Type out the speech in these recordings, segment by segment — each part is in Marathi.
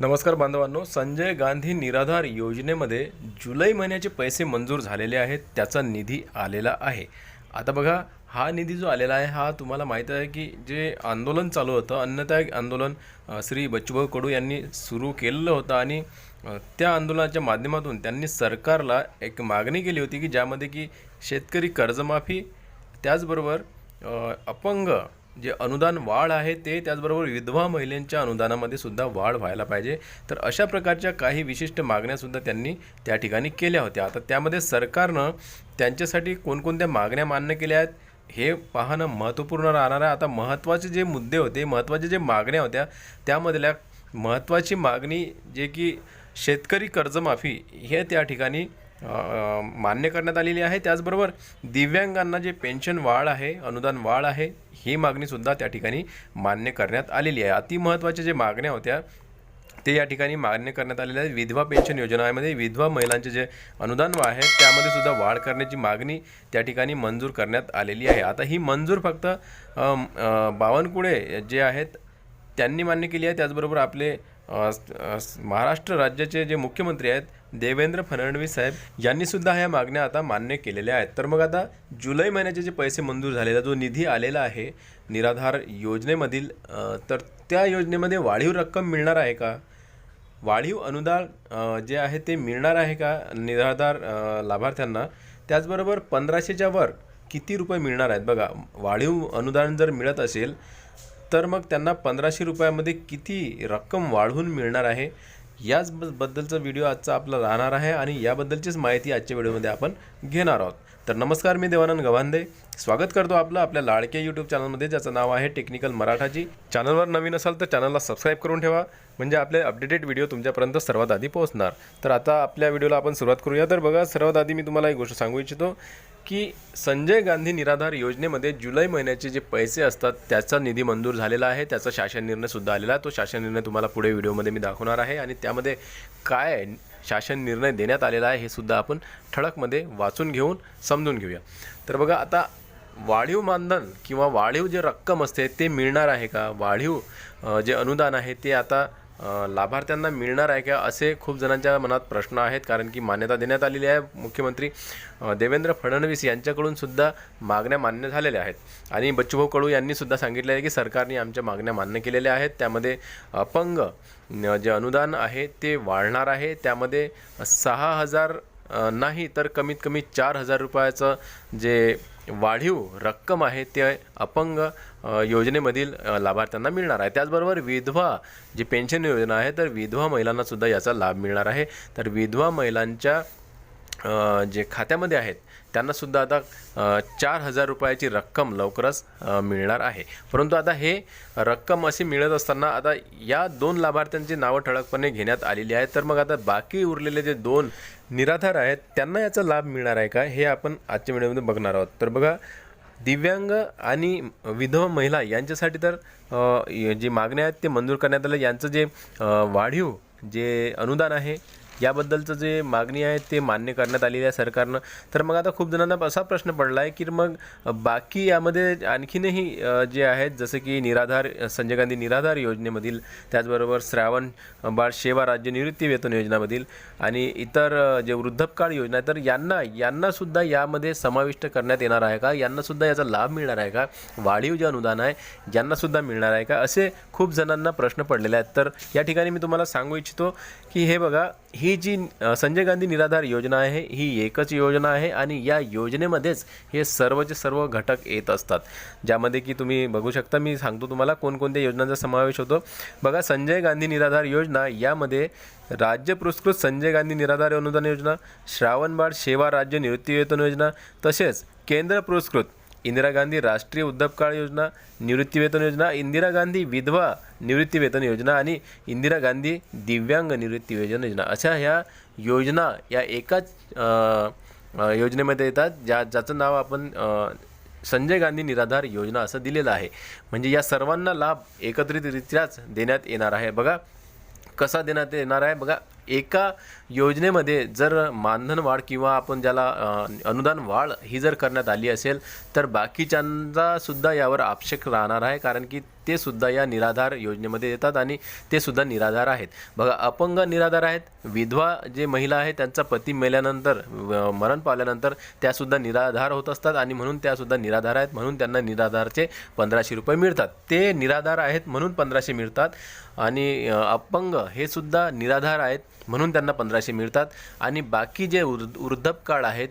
नमस्कार बांधवांनो संजय गांधी निराधार योजनेमध्ये जुलै महिन्याचे पैसे मंजूर झालेले आहेत त्याचा निधी आलेला आहे. आता बघा हा निधी जो आलेला आहे हा तुम्हाला माहीत आहे की जे आंदोलन चालू होतं अन्नत्याग आंदोलन श्री बच्चूभाऊ कडू यांनी सुरू केलेलं होतं आणि त्या आंदोलनाच्या माध्यमातून त्यांनी सरकारला एक मागणी केली होती की ज्यामध्ये की शेतकरी कर्जमाफी त्याचबरोबर अपंग जे अनुदान वाढ आहे ते त्याचबरोबर विधवा महिलांच्या अनुदानामध्ये सुद्धा वाढ व्हायला पाहिजे. तर अशा प्रकारच्या काही विशिष्ट मागण्यासुद्धा त्यांनी त्या ठिकाणी केल्या होत्या. आता त्यामध्ये सरकारनं त्यांच्यासाठी कोणकोणत्या मागण्या मान्य केल्या आहेत हे पाहणं महत्त्वपूर्ण राहणार आहे. आता महत्त्वाचे जे मुद्दे होते महत्त्वाचे जे मागण्या होत्या त्यामधल्या महत्त्वाची मागणी जे की शेतकरी कर्जमाफी हे त्या ठिकाणी मान्य करण्यात आलेली आहे. त्याचबरोबर दिव्यांगांना जे पेन्शन वाढ आहे अनुदान वाढ आहे ही मागणीसुद्धा त्या ठिकाणी मान्य करण्यात आलेली आहे. अति महत्त्वाच्या जे मागण्या होत्या ते या ठिकाणी मान्य करण्यात आलेले आहे विधवा पेन्शन योजनामध्ये विधवा महिलांचे जे अनुदान आहे त्यामध्ये सुद्धा वाढ करण्याची मागणी त्या ठिकाणी मंजूर करण्यात आलेली आहे. आता ही मंजूर फक्त बावनकुळे जे आहेत त्यांनी मान्य केली आहे. त्याचबरोबर आपले महाराष्ट्र राज्याचे जे मुख्यमंत्री आहेत देवेंद्र फडणवीस साहेब यांनी सुद्धा ह्या मागण्या आता मान्य केलेल्या आहेत. तर मग आता जुलै महिन्याचे जे पैसे मंजूर झालेला जो निधी आलेला आहे निराधार योजनेमधील तर त्या योजनेमध्ये वाढीव रक्कम मिळणार आहे का? वाढीव अनुदान जे आहे ते मिळणार आहे का निराधार लाभार्थ्यांना? त्याचबरोबर पंधराशेच्या वर किती रुपये मिळणार आहेत? बघा वाढीव अनुदान जर मिळत असेल तर मग त्यांना पंधराशे रुपयामध्ये किती रक्कम वाढवून मिळणार आहे? याच ब- बद्दलचा व्हिडिओ आजचा आपला राहणार आहे आणि याबद्दलचीच माहिती आजच्या व्हिडिओमध्ये आपण घेणार आहोत. तर नमस्कार मी देवानंद गव्हांदे. स्वागत करतो आपलं आपल्या लाडक्या यूट्यूब चॅनलमध्ये ज्याचं नाव आहे टेक्निकल मराठाची चॅनलवर नवीन असाल तर चॅनलला सबस्क्राईब करून ठेवा म्हणजे आपले अपडेटेड व्हिडिओ तुमच्यापर्यंत सर्वात आधी पोहोचणार. तर आता आपल्या व्हिडिओला आपण सुरुवात करूया. तर बघा सर्वात आधी मी तुम्हाला एक गोष्ट सांगू इच्छितो. की संजय गांधी निराधार योजनेमध्ये जुलै महिन्याचे जे पैसे असतात त्याचा निधी मंजूर झालेला आहे. त्याचा शासन निर्णयसुद्धा आलेला आहे. तो शासन निर्णय तुम्हाला पुढे व्हिडिओमध्ये मी दाखवणार आहे. आणि त्यामध्ये काय शासन निर्णय देण्यात आलेला आहे हे सुद्धा आपण ठळकमध्ये वाचून घेऊन समजून घेऊया. तर बघा आता वाढीव मानधन किंवा वाढीव जे रक्कम असते ते मिळणार आहे का? वाढीव जे अनुदान आहे ते आता लाभार्थ्यांना मिळणार आहे का असे खूप जणांच्या मनात प्रश्न आहेत कारण की मान्यता देण्यात आलेली आहे मुख्यमंत्री देवेंद्र फडणवीस यांच्याकडून सुद्धा मागण्या मान्य झालेल्या आहेत. आणि बच्चूभाऊ कडू यांनी सुद्धा सांगितले आहे की सरकारने आमच्या मागण्या मान्य केलेल्या आहेत. त्यामध्ये अपंग जे अनुदान आहे ते वाढणार आहे. त्यामध्ये सहा हजार नाही तर कमीत कमी चार हजार रुपयाचं जे वाढीव रक्कम आहे ते अपंग योजनेमधील लाभार्थ्यांना मिळणार आहे. त्याचबरोबर विधवा जी पेन्शन योजना आहे तर विधवा महिलांनासुद्धा याचा लाभ मिळणार आहे. तर विधवा महिलांच्या जे खात्यामध्ये आहेत त्यांनासुद्धा आता चार हजार रुपयाची रक्कम लवकरच मिळणार आहे. परंतु आता हे रक्कम अशी मिळत असताना आता या दोन लाभार्थ्यांची नावं ठळकपणे घेण्यात आलेली आहेत. तर मग आता बाकी उरलेले जे दोन निराधार आहेत त्यांना याचा लाभ मिळणार आहे का? हे आपण आजच्या व्हिडिओमध्ये बघणार आहोत. तर बघा दिव्यांग आणि विधवा महिला यांच्यासाठी तर जी मागण्या आहेत ते मंजूर करण्यात आलं. यांचं जे वाढीव जे अनुदान आहे याबद्दलचं जे मागणी आहे ते मान्य करण्यात आलेली आहे सरकारनं. तर मग आता खूप जणांना असा प्रश्न पडला आहे की मग बाकी यामध्ये आणखीनही जे आहेत जसं की निराधार संजय गांधी निराधार योजनेमधील त्याचबरोबर श्रावण बाळ सेवा राज्य निवृत्ती वेतन योजनामधील आणि इतर जे वृद्धपकाळ योजना आहे तर यांना यांनासुद्धा यामध्ये समाविष्ट करण्यात येणार आहे का? यांनासुद्धा याचा लाभ मिळणार आहे का? वाढीव जे अनुदान आहे यांनासुद्धा मिळणार आहे का? असे खूप जणांना प्रश्न पडलेले आहेत. तर या ठिकाणी मी तुम्हाला सांगू इच्छितो की हे बघा ही जी संजय गांधी निराधार योजना आहे ही एकच योजना आहे आणि या योजनेमध्येच हे सर्वचे सर्व घटक येत असतात. ज्यामध्ये की तुम्ही बघू शकता मी सांगतो तुम्हाला कोणकोणत्या योजनांचा समावेश होतो. बघा संजय गांधी निराधार योजना यामध्ये राज्य पुरस्कृत संजय गांधी निराधार अनुदान योजना श्रावणबाळ सेवा राज्य निवृत्ती वेतन योजना तसेच केंद्र पुरस्कृत इंदिरा गांधी राष्ट्रीय उद्योगकाळ योजना निवृत्तीवेतन योजना इंदिरा गांधी विधवा निवृत्तीवेतन योजना आणि इंदिरा गांधी दिव्यांग निवृत्तीवेतन योजना. अशा ह्या योजना या एकाच योजनेमध्ये येतात. ज्या ज्याचं नाव आपण संजय गांधी निराधार योजना असं दिलेलं आहे. म्हणजे या सर्वांना लाभ एकत्रितरित्याच देण्यात येणार आहे. बघा कसा देण्यात येणार आहे? बघा एका योजनेमध्ये जर मानधन वाढ किंवा आपण ज्याला अनुदान वाढ ही जर करण्यात आली असेल तर बाकीच्यांचा सुद्धा यावर आक्षेप राहणार आहे कारण की ते सुद्धा या निराधार योजनेमध्ये येतात आणि ते सुद्धा निराधार आहेत. बघा अपंग निराधार आहेत विधवा जे महिला आहेत त्यांचा पती मेल्यानंतर मरण पावल्यानंतर त्यासुद्धा निराधार होत असतात आणि म्हणून त्यासुद्धा निराधार आहेत म्हणून त्यांना निराधारचे पंधराशे रुपये मिळतात. ते निराधार आहेत म्हणून पंधराशे मिळतात आणि अपंग हे सुद्धा निराधार आहेत म्हणून त्यांना पंधराशे मिळतात. आणि बाकी जे वृद्ध वृद्धपकाळ आहेत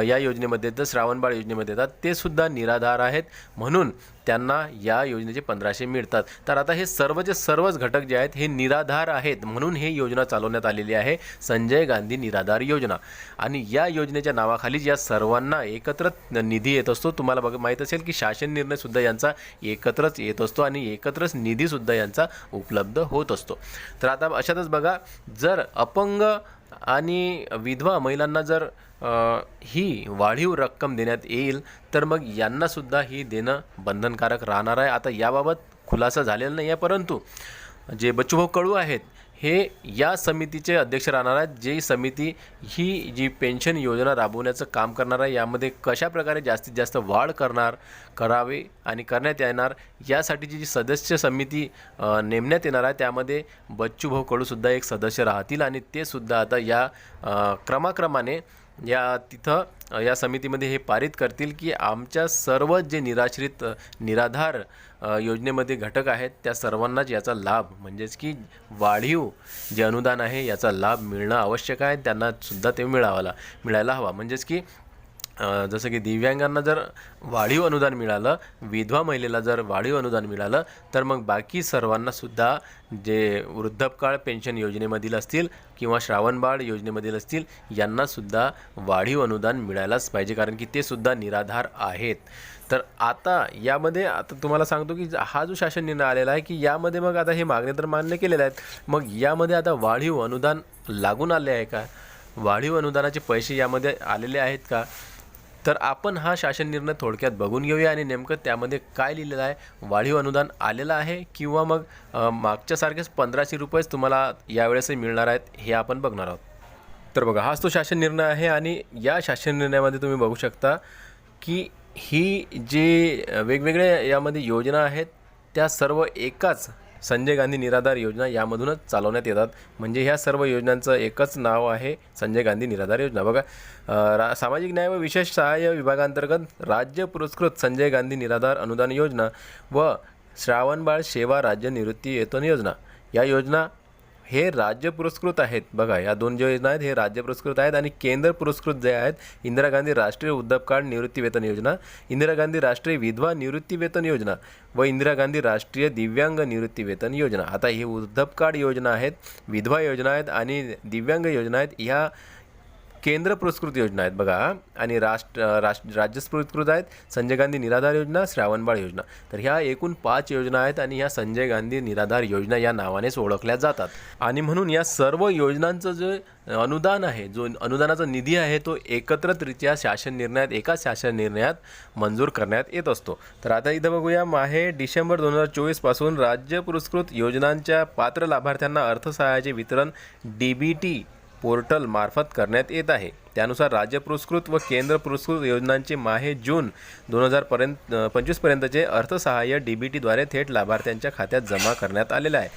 या योजनेमध्ये येतं श्रावणबाळ योजनेमध्ये येतात ते सुद्धा निराधार आहेत. म्हणून त्यांना या योजनेचे पंधराशे मिळतात. तर आता हे सर्वचे सर्वच घटक जे आहेत हे निराधार आहेत. म्हणून ही योजना चालवण्यात आलेली आहे संजय गांधी निराधार योजना. आणि या योजनेच्या नावाखालीच या सर्वांना एकत्र निधी येत असतो. तुम्हाला बघ माहीत असेल की शासन निर्णयसुद्धा यांचा एकत्रच येत असतो आणि एकत्रच निधीसुद्धा यांचा उपलब्ध होत असतो. तर आता अशातच बघा जर अपंग आणि विधवा महिलांना जर ही वाढीव रक्कम देण्यात येईल तर मग यांनासुद्धा ही देणं बंधनकारक राहणार आहे. आता याबाबत खुलासा झालेला नाही आहे परंतु जे बच्चूभाऊ कडू आहेत हे या समितीचे अध्यक्ष राहणार आहेत. जे समिती ही जी पेन्शन योजना राबवण्याचं काम करणार आहे यामध्ये कशा प्रकारे जास्तीत जास्त वाढ करणार करावे आणि करण्यात येणार यासाठीची जी सदस्य समिती नेमण्यात येणार आहे त्यामध्ये बच्चूभाऊ कडूसुद्धा एक सदस्य राहतील आणि ते सुद्धा आता या क्रमाक्रमाने या तिथं या समितीमध्ये हे पारित करतील की आमच्या सर्व जे निराश्रित निराधार योजनेमध्ये घटक आहेत त्या सर्वांनाच याचा लाभ म्हणजेच की वाढीव जे अनुदान आहे याचा लाभ मिळणं आवश्यक आहे त्यांनासुद्धा ते मिळावाला मिळायला हवा. म्हणजेच की जसं की दिव्यांगांना जर वाढीव अनुदान मिळालं विधवा महिलेला जर वाढीव अनुदान मिळालं तर मग बाकी सर्वांना सुद्धा जे वृद्धपकाळ पेन्शन योजनेमधील असतील किंवा श्रावणबाळ योजनेमधील असतील यांनासुद्धा वाढीव अनुदान मिळायलाच पाहिजे कारण की ते सुद्धा निराधार आहेत. तर आता यामध्ये आता तुम्हाला सांगतो की हा जो शासन निर्णय आलेला आहे की यामध्ये मग आता हे मागणे तर मान्य केलेले आहेत मग यामध्ये आता वाढीव अनुदान लागून आले आहे का? वाढीव अनुदानाचे पैसे यामध्ये आलेले आहेत का? तर आपण हा शासन निर्णय थोडक्यात बघून घेऊया आणि नेमकं त्यामध्ये काय लिहिलेलं आहे वाढीव अनुदान आलेलं आहे किंवा मग मागच्यासारखेच पंधराशे रुपयेच तुम्हाला यावेळेसही मिळणार आहेत हे आपण बघणार आहोत. तर बघा हाच तो शासन निर्णय आहे आणि या शासन निर्णयामध्ये तुम्ही बघू शकता की ही जी वेगवेगळ्या यामध्ये योजना आहेत त्या सर्व एकाच संजय गांधी निराधार योजना यामधूनच चालवण्यात येतात. म्हणजे ह्या सर्व योजनांचं एकच नाव आहे संजय गांधी निराधार योजना. बघा रा सामाजिक न्याय व विशेष सहाय्य विभागांतर्गत राज्य पुरस्कृत संजय गांधी निराधार अनुदान योजना व श्रावणबाळ सेवा राज्य निवृत्ती वेतन योजना. या योजना हे राज्य पुरस्कृत आहेत. बघा या दोन ज्या योजना आहेत हे राज्य पुरस्कृत आहेत आणि केंद्र पुरस्कृत जे आहेत इंदिरा गांधी राष्ट्रीय वृद्धपकाळ निवृत्ती वेतन योजना इंदिरा गांधी राष्ट्रीय विधवा निवृत्ती वेतन योजना व इंदिरा गांधी राष्ट्रीय दिव्यांग निवृत्ती वेतन योजना. आता ही वृद्धपकाळ योजना आहेत विधवा योजना आहेत आणि दिव्यांग योजना आहेत ह्या केंद्र पुरस्कृत योजना आहेत बघा आणि राष्ट्र राष्ट्र राज्य पुरस्कृत आहेत संजय गांधी निराधार योजना श्रावणबाळ योजना. तर ह्या एकूण पाच योजना आहेत आणि ह्या संजय गांधी निराधार योजना या नावानेच ओळखल्या जातात. आणि म्हणून या सर्व योजनांचं जे अनुदान आहे जो अनुदानाचा निधी आहे तो एकत्रितरित्या शासन निर्णयात एका शासन निर्णयात मंजूर करण्यात येत असतो. तर आता इथं बघूया माहे डिसेंबर दोन हजार चोवीसपासून राज्य पुरस्कृत योजनांच्या पात्र लाभार्थ्यांना अर्थसहाय्याचे वितरण डी बी टी पोर्टल मार्फत करण्यात येत आहे. त्यानुसार राज्य पुरस्कृत व केंद्र पुरस्कृत योजनांचे माहे जून दोन हजार पर्यंत पंचवीसपर्यंतचे अर्थसहाय्य डी बी टीद्वारे थेट लाभार्थ्यांच्या खात्यात जमा करण्यात आलेलं आहे.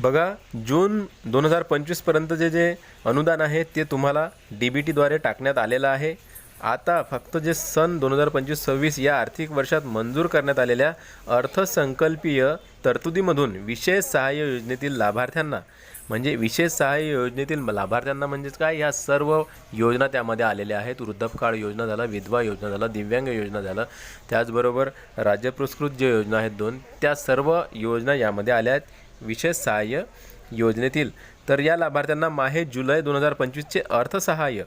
बघा जून दोन हजार पंचवीसपर्यंतचे जे अनुदान आहे ते तुम्हाला डी बी टीद्वारे टाकण्यात आलेलं आहे. आता फक्त जे सन दोन हजार पंचवीस सव्वीस या आर्थिक वर्षात मंजूर करण्यात आलेल्या अर्थसंकल्पीय तरतुदीमधून विशेष सहाय्य योजनेतील लाभार्थ्यांना म्हणजे विशेष सहाय्य योजनेतील लाभार्थ्यांना म्हणजेच काय? ह्या सर्व योजना त्यामध्ये आलेल्या आहेत. वृद्धपकाळ योजना झालं विधवा योजना झालं दिव्यांग योजना झालं. त्याचबरोबर राज्य पुरस्कृत ज्या योजना आहेत दोन त्या सर्व योजना यामध्ये आल्या आहेत. विशेष सहाय्य योजनेतील. तर या लाभार्थ्यांना माहे जुलै दोन हजार पंचवीसचे अर्थसहाय्य.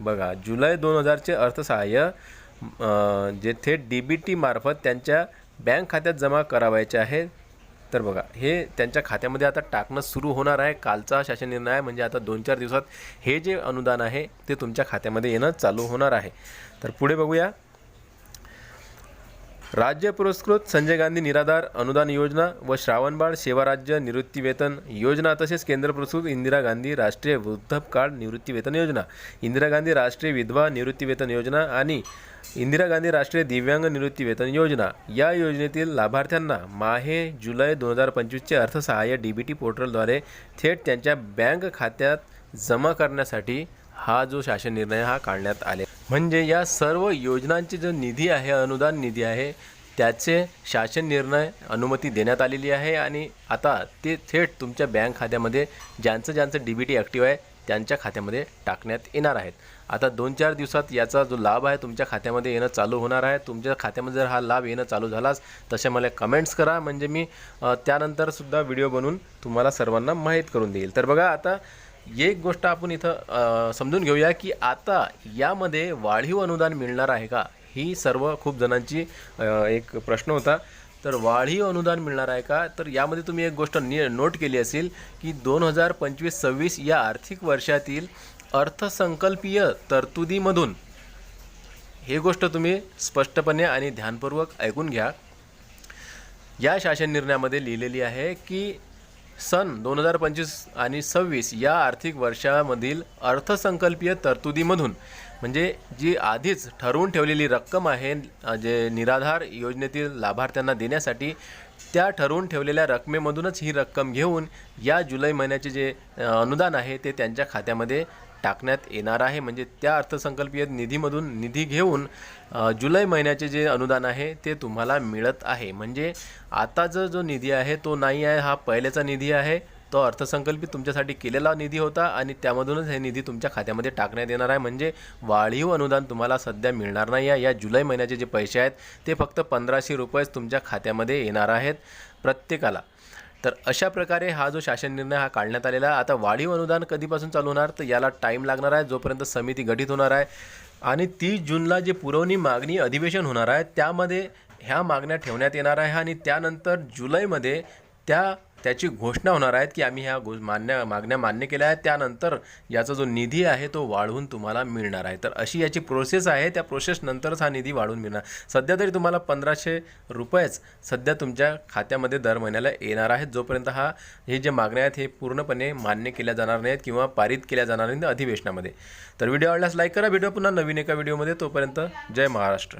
बघा जुलै दोन हजारचे अर्थसहाय्य जे थेट डी बी टी मार्फत त्यांच्या बँक खात्यात जमा करावायचे आहे. तर बघा हे त्यांच्या खात्यामध्ये आता टाकणं सुरू होणार आहे. कालचा शासन निर्णय आहे म्हणजे आता दोन चार दिवसात हे जे अनुदान आहे ते तुमच्या खात्यामध्ये येणं चालू होणार आहे. तर पुढे बघूया. राज्य पुरस्कृत संजय गांधी निराधार अनुदान योजना व श्रावणबाळ सेवाराज्य निवृत्तीवेतन योजना तसेच केंद्र पुरस्कृत इंदिरा गांधी राष्ट्रीय वृद्धपकाळ निवृत्तीवेतन योजना इंदिरा गांधी राष्ट्रीय विधवा निवृत्तीवेतन योजना आणि इंदिरा गांधी राष्ट्रीय दिव्यांग निवृत्तीवेतन योजना या योजनेतील लाभार्थ्यांना माहे जुलै दोन हजार पंचवीसचे अर्थसहाय्य डी बी टी पोर्टलद्वारे थेट त्यांच्या बँक खात्यात जमा करण्यासाठी हा जो शासन निर्णय हा काढण्यात आले म्हणजे या सर्व योजनांची जो निधी आहे अनुदान निधी आहे त्याचे शासन निर्णय अनुमती देण्यात आलेली आहे आणि आता ते थेट तुमच्या बँक खात्यामध्ये ज्यांचं ज्यांचं डी बी टी ॲक्टिव्ह आहे त्यांच्या खात्यामध्ये टाकण्यात येणार आहेत. आता दोन चार दिवसात याचा जो लाभ आहे तुमच्या खात्यामध्ये येणं चालू होणार आहे. तुमच्या खात्यामध्ये जर हा लाभ येणं चालू झालाच तसे मला कमेंट्स करा. म्हणजे मी त्यानंतरसुद्धा व्हिडिओ बनवून तुम्हाला सर्वांना माहीत करून देईल. तर बघा आता एक गोष्ट आपण इथं समजून घेऊया की आता यामध्ये वाढीव अनुदान मिळणार आहे का? ही सर्व खूप जणांची एक प्रश्न होता. तर वाढीव अनुदान मिळणार आहे का? तर यामध्ये तुम्ही एक गोष्ट नि नोट केली असेल की दोन हजार पंचवीस सव्वीस या आर्थिक वर्षातील अर्थसंकल्पीय तरतुदीमधून हे गोष्ट तुम्ही स्पष्टपणे आणि ध्यानपूर्वक ऐकून घ्या. या शासन निर्णयामध्ये लिहिलेली आहे की सन दोन हजार पंचवीस आणि सव्वीस या आर्थिक वर्षामधील अर्थसंकल्पीय तरतुदीमधून म्हणजे जी आधीच ठरवून ठेवलेली रक्कम आहे जे निराधार योजनेतील लाभार्थ्यांना देण्यासाठी त्या ठरवून ठेवलेल्या रकमेमधूनच ही रक्कम घेऊन या जुलै महिन्याचे जे अनुदान आहे ते त्यांच्या खात्यामध्ये टाकण्यात येणार आहे. म्हणजे त्या अर्थसंकल्पीय निधीमधून निधी घेऊन जुलै महिन्याचे जे अनुदान आहे ते तुम्हाला मिळत आहे. म्हणजे आताचा जो निधी आहे तो नाही आहे हा पहिल्याचा निधी आहे. तो अर्थसंकल्पित तुमच्यासाठी केलेला निधी होता आणि त्यामधूनच हे निधी तुमच्या खात्यामध्ये टाकण्यात येणार आहे. म्हणजे वाढीव अनुदान तुम्हाला सध्या मिळणार नाही आहे. या जुलै महिन्याचे जे पैसे आहेत ते फक्त पंधराशे रुपयेच तुमच्या खात्यामध्ये येणार आहेत प्रत्येकाला. तर अशा प्रकारे हा जो शासन निर्णय हा काढण्यात आलेला आहे आता वाढीव अनुदान कधीपासून चालू होणार? तर याला टाईम लागणार आहे जोपर्यंत समिती गठीत होणार आहे. आणि तीस जूनला जे पुरवणी मागणी अधिवेशन होणार आहे त्यामध्ये ह्या मागण्या ठेवण्यात येणार आहे आणि त्यानंतर जुलैमध्ये त्या त्याची घोषणा होणार आहेत की आम्ही ह्या गो मान्य मागण्या मान्य केल्या आहेत. त्यानंतर याचा जो निधी आहे तो वाढवून तुम्हाला मिळणार आहे. तर अशी याची प्रोसेस आहे. त्या प्रोसेस नंतरच हा निधी वाढवून मिळणार. सध्या तरी तुम्हाला पंधराशे रुपयेच सध्या तुमच्या खात्यामध्ये दर महिन्याला येणार आहेत. जोपर्यंत हा हे जे मागण्या आहेत हे पूर्णपणे मान्य केल्या जाणार नाहीत किंवा पारित केल्या जाणार नाहीत अधिवेशनामध्ये. तर व्हिडिओ आवडल्यास लाईक करा. व्हिडिओ पुन्हा नवीन एका व्हिडिओमध्ये तोपर्यंत जय महाराष्ट्र.